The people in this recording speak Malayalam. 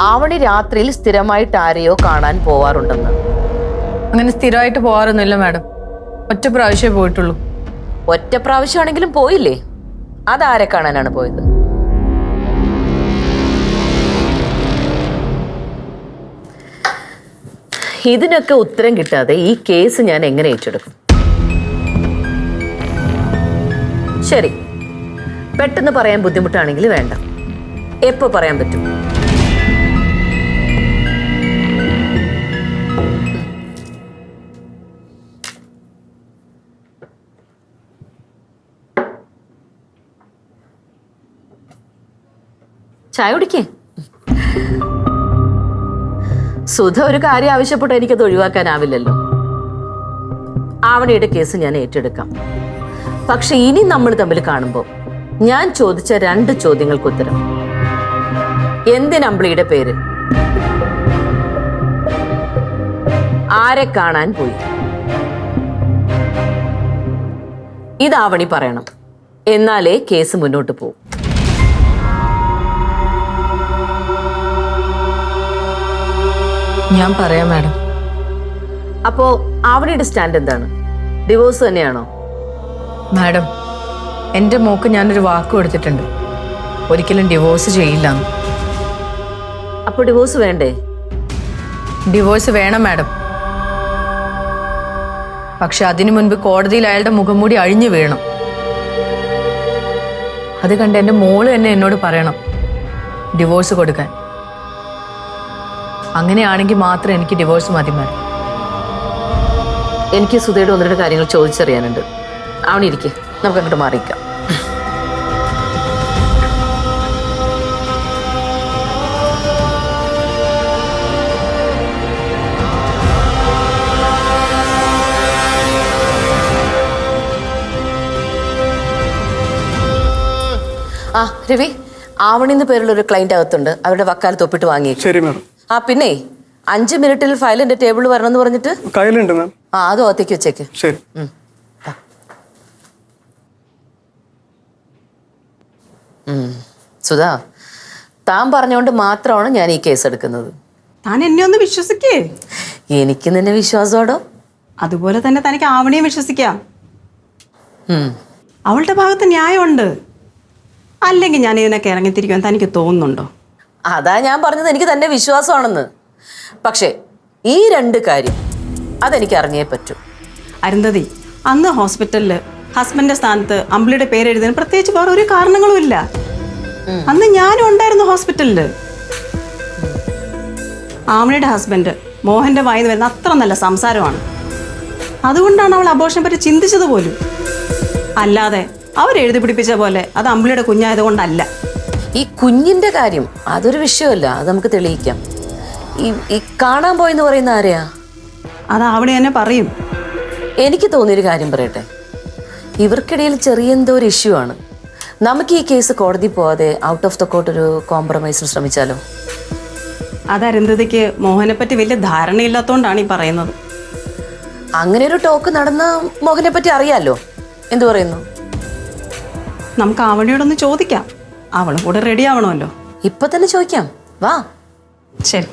ആവണി രാത്രിയിൽ സ്ഥിരമായിട്ട് ആരെയോ കാണാൻ പോവാറുണ്ടെന്ന്. അങ്ങനെ സ്ഥിരമായിട്ട് പോവാറൊന്നുമില്ല മാഡം. ഒറ്റ പ്രാവശ്യമേ പോയിട്ടുള്ളൂ. ഒറ്റ പ്രാവശ്യമാണെങ്കിലും പോയില്ലേ? അതാരെ കാണാനാണ് പോയത്? ഇതിനൊക്കെ ഉത്തരം കിട്ടാതെ ഈ കേസ് ഞാൻ എങ്ങനെ ഏറ്റെടുക്കും? ശരി. പെട്ടെന്ന് പറയാൻ ബുദ്ധിമുട്ടാണെങ്കിൽ വേണ്ട. എപ്പോൾ പറയാൻ പറ്റും? ചായ കുടിക്കേ. സുധ ഒരു കാര്യം ആവശ്യപ്പെട്ട് എനിക്കത് ഒഴിവാക്കാനാവില്ലല്ലോ. ആവണിയുടെ കേസ് ഞാൻ ഏറ്റെടുക്കാം. പക്ഷെ ഇനി നമ്മൾ തമ്മിൽ കാണുമ്പോൾ ഞാൻ ചോദിച്ച രണ്ട് ചോദ്യങ്ങൾക്ക് ഉത്തരം എന്തിനമ്പിളിയുടെ പേര്? ആരെ കാണാൻ പോയി? ഇതാവണി പറയണം. എന്നാലേ കേസ് മുന്നോട്ട് പോകും ഞാൻ പറയാം മാഡം. അപ്പോ അവരുടെ സ്റ്റാൻഡ് എന്താണ്? ഡിവോഴ്സ് തന്നെയാണോ? മാഡം എന്റെ മോക്ക് ഞാനൊരു വാക്ക് കൊടുത്തിട്ടുണ്ട്. ഒരിക്കലും ഡിവോഴ്സ് ചെയ്യില്ല അപ്പോൾ ഡിവോഴ്സ് വേണ്ടേ? ഡിവോഴ്സ് വേണം മാഡം. പക്ഷെ അതിനു മുൻപ് കോടതിയിൽ അയാളുടെ മുഖം മൂടി അഴിഞ്ഞു വീഴണം. അത് കണ്ട് എന്റെ മോൾ തന്നെ എന്നോട് പറയണം ഡിവോഴ്സ് കൊടുക്കാൻ. അങ്ങനെയാണെങ്കിൽ മാത്രം എനിക്ക് ഡിവോഴ്സ് മതി മാഡം എനിക്ക് സുധയുടെ ഒന്ന് രണ്ട് കാര്യങ്ങൾ ചോദിച്ചറിയാനുണ്ട്. ആവണി ഇരിക്കെ. നമുക്ക് അങ്ങോട്ട് മാറിയിക്കാം ആ രവി ആവണി എന്ന് പേരുള്ള ഒരു ക്ലൈന്റ് അകത്തുണ്ട്. അവരുടെ വക്കാലത്ത് ഒപ്പിട്ട് വാങ്ങിയേക്കും. ശരി മാം ആ പിന്നെ അഞ്ച് മിനിറ്റിൽ ഫയൽ എന്റെ ടേബിളിൽ വരണം എന്ന് പറഞ്ഞിട്ട്? കയ്യിലുണ്ട് മാം. ആ അത് ഒത്തേക്ക് വെച്ചേക്ക്. ശരി. സുധാ താൻ പറഞ്ഞുകൊണ്ട് മാത്രമാണ് ഞാൻ ഈ കേസ് എടുക്കുന്നത്. താൻ എന്നെ ഒന്ന് വിശ്വസിക്കേ? എനിക്ക് നിന്നെ വിശ്വാസമാടോ അതുപോലെ തന്നെ തനിക്ക് ആവണിയെ വിശ്വസിക്കാം. ഉം. അവളുടെ ഭാഗത്ത് ന്യായമുണ്ട്. അല്ലെങ്കിൽ ഞാൻ ഇതിനൊക്കെ ഇറങ്ങിത്തിരിക്കാൻ തനിക്ക് തോന്നുന്നുണ്ടോ? അതാ ഞാൻ പറഞ്ഞത് എനിക്ക് തന്നെ വിശ്വാസമാണെന്ന്. പക്ഷേ ഈ രണ്ട് കാര്യം അതെനിക്ക് അറിഞ്ഞേ പറ്റൂ. അരുന്ധതി അന്ന് ഹോസ്പിറ്റലിൽ ഹസ്ബൻഡിന്റെ സ്ഥാനത്ത് അമ്പിളിയുടെ പേരെഴുതാൻ പ്രത്യേകിച്ച് വേറെ ഒരു കാരണങ്ങളും ഇല്ല. അന്ന് ഞാനും ഉണ്ടായിരുന്നു ഹോസ്പിറ്റലിൽ ആവണിയുടെ ഹസ്ബൻഡ് മോഹന്റെ വായിന്ന് വരുന്ന അത്ര നല്ല സംസാരമാണ്. അതുകൊണ്ടാണ് അവൾ അബോഷനെ പറ്റി ചിന്തിച്ചത് പോലും. അല്ലാതെ അവരെഴുതി പിടിപ്പിച്ച പോലെ അത് അമ്പിളിയുടെ കുഞ്ഞായതുകൊണ്ടല്ല. ഈ കുഞ്ഞിന്റെ കാര്യം അതൊരു വിഷയമല്ല അത് നമുക്ക് തെളിയിക്കാം. ഈ ഈ കാണാൻ പോയെന്ന് പറയുന്ന ആരെയാ? അത് അവിടെ തന്നെ പറയും. എനിക്ക് തോന്നിയൊരു കാര്യം പറയട്ടെ. ഇവർക്കിടയിൽ ചെറിയ എന്തോ ഒരു ഇഷ്യൂ ആണ്. നമുക്ക് ഈ കേസ് കോടതി പോവാതെ ഔട്ട് ഓഫ് ദ കോർട്ട് ഒരു കോംപ്രമൈസിന് ശ്രമിച്ചാലോ? അത് മോഹനെപ്പറ്റി മോഹനെ പറ്റി വലിയ ധാരണയില്ലാത്തതുകൊണ്ടാണ് ഈ പറയുന്നത്. അങ്ങനെ ഒരു ടോക്ക് നടന്ന മോഹനെ പറ്റി അറിയാലോ? എന്തു പറയുന്നു? നമുക്ക് ആവണിയോടൊന്ന് ചോദിക്കാം. അവളും കൂടെ റെഡി ആവണമല്ലോ ഇപ്പൊ തന്നെ ചോദിക്കാം വാ ശരി